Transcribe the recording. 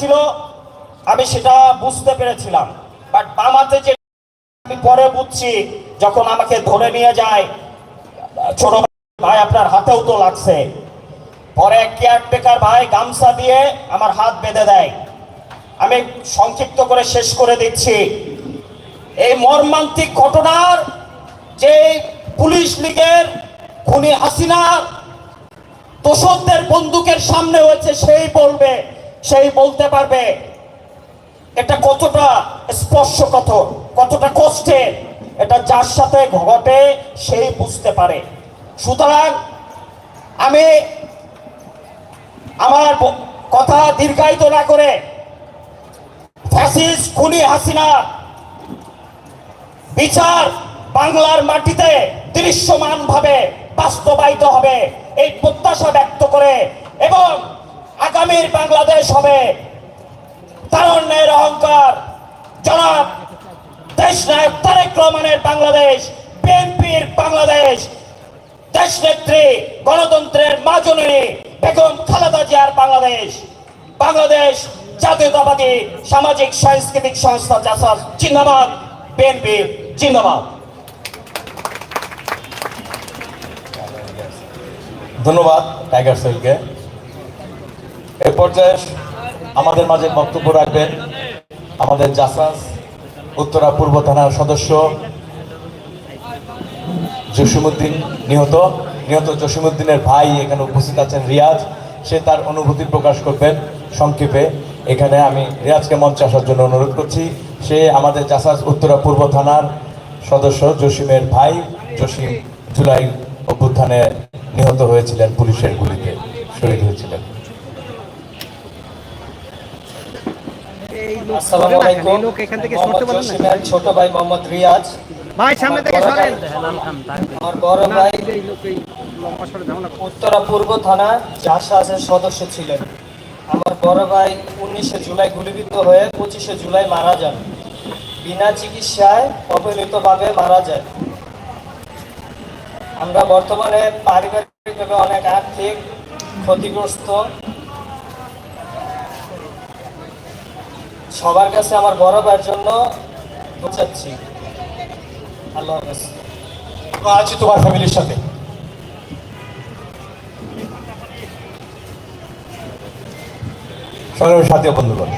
ছিল, আমি সেটা বুঝতে পেরেছিলাম। বাট বামাতে যে আমি পরে বুঝছি, যখন আমাকে ধরে নিয়ে যায়, ছোট ভাই আপনার হাতেও তো লাগছে। পরে কেয়ারটেকার ভাই গামছা দিয়ে আমার হাত বেঁধে দেয়। আমি সংক্ষিপ্ত করে শেষ করে দিচ্ছি। এই মর্মান্তিক ঘটনার যে পুলিশ লীগের খুনি হাসিনার দোষকদের বন্দুকের সামনে হয়েছে, সেই বলবে সেই বলতে পারবে, এটা কতটা স্পর্শ কত কতটা কষ্টের, এটা যার সাথে ঘটে সেই বুঝতে পারে। সুতরাং আমি আমার কথা দীর্ঘায়িত না করে ফ্যাসিস খুনি হাসিনা বিচার বাংলার মাটিতে দৃশ্যমান ভাবে বাস্তবায়িত হবে, এই প্রত্যাশা ব্যক্ত করে এবং আগামীর বাংলাদেশ হবে। তারণ্যের অহংকার। জনাব দেশ নায়ক তারেক রহমানের বাংলাদেশ, বিএনপির বাংলাদেশ। দেশ নেত্রী গণতন্ত্রের মাজনী বেগম খালেদা জিয়ার বাংলাদেশ। বাংলাদেশ জাতীয়তাবাদী সামাজিক সাংস্কৃতিক সংস্থা জাসাস জিন্দাবাদ, বিএনপি জিন্দাবাদ। ধন্যবাদ টাইগার সেলকে এ পর্যায়ে আমাদের মাঝে বক্তব্য রাখবেন আমাদের জাসাস উত্তরা পূর্ব থানার সদস্য জসিমুদ্দিন নিহত। নিহত জসিমুদ্দিনের ভাই এখানে উপস্থিত আছেন রিয়াজ। সে তার অনুভূতি প্রকাশ করবেন সংক্ষেপে। এখানে আমি রিয়াজকে মঞ্চে আসার জন্য অনুরোধ করছি। সে আমাদের জাসাস উত্তরা পূর্ব থানার সদস্য জসিমের ভাই জসিম জুলাই অভ্যুত্থানে নিহত হয়েছিলেন পুলিশের গুলিতে, শহীদ হয়েছিলেন। আসসালামু আলাইকুম। লোক এখান থেকে সরতে পারেন না? ছোট ভাই মোহাম্মদ রিয়াজ। ভাই সামনে থেকে সরেন। আমার বড় ভাই। এই লোক এই লম্বা সরে ঝামেলা করে। উত্তরা পূর্ব থানা জাসাসের সদস্য ছিলেন। আমার বড় ভাই উনিশে জুলাই গুলিবিদ্ধ হয়ে পঁচিশে জুলাই মারা যান। বিনা চিকিৎসায় অবহেলিতভাবে মারা যায় আমরা বর্তমানে পারিবারিকভাবে অনেক আর্থিক ক্ষতিগ্রস্ত। সবার কাছে আমার বড় জন্য বোঝাচ্ছি আল্লাহ হাফেজ। আছি তোমার ফ্যামিলির সাথে। স্বাথী বন্ধু বন্ধুগণ।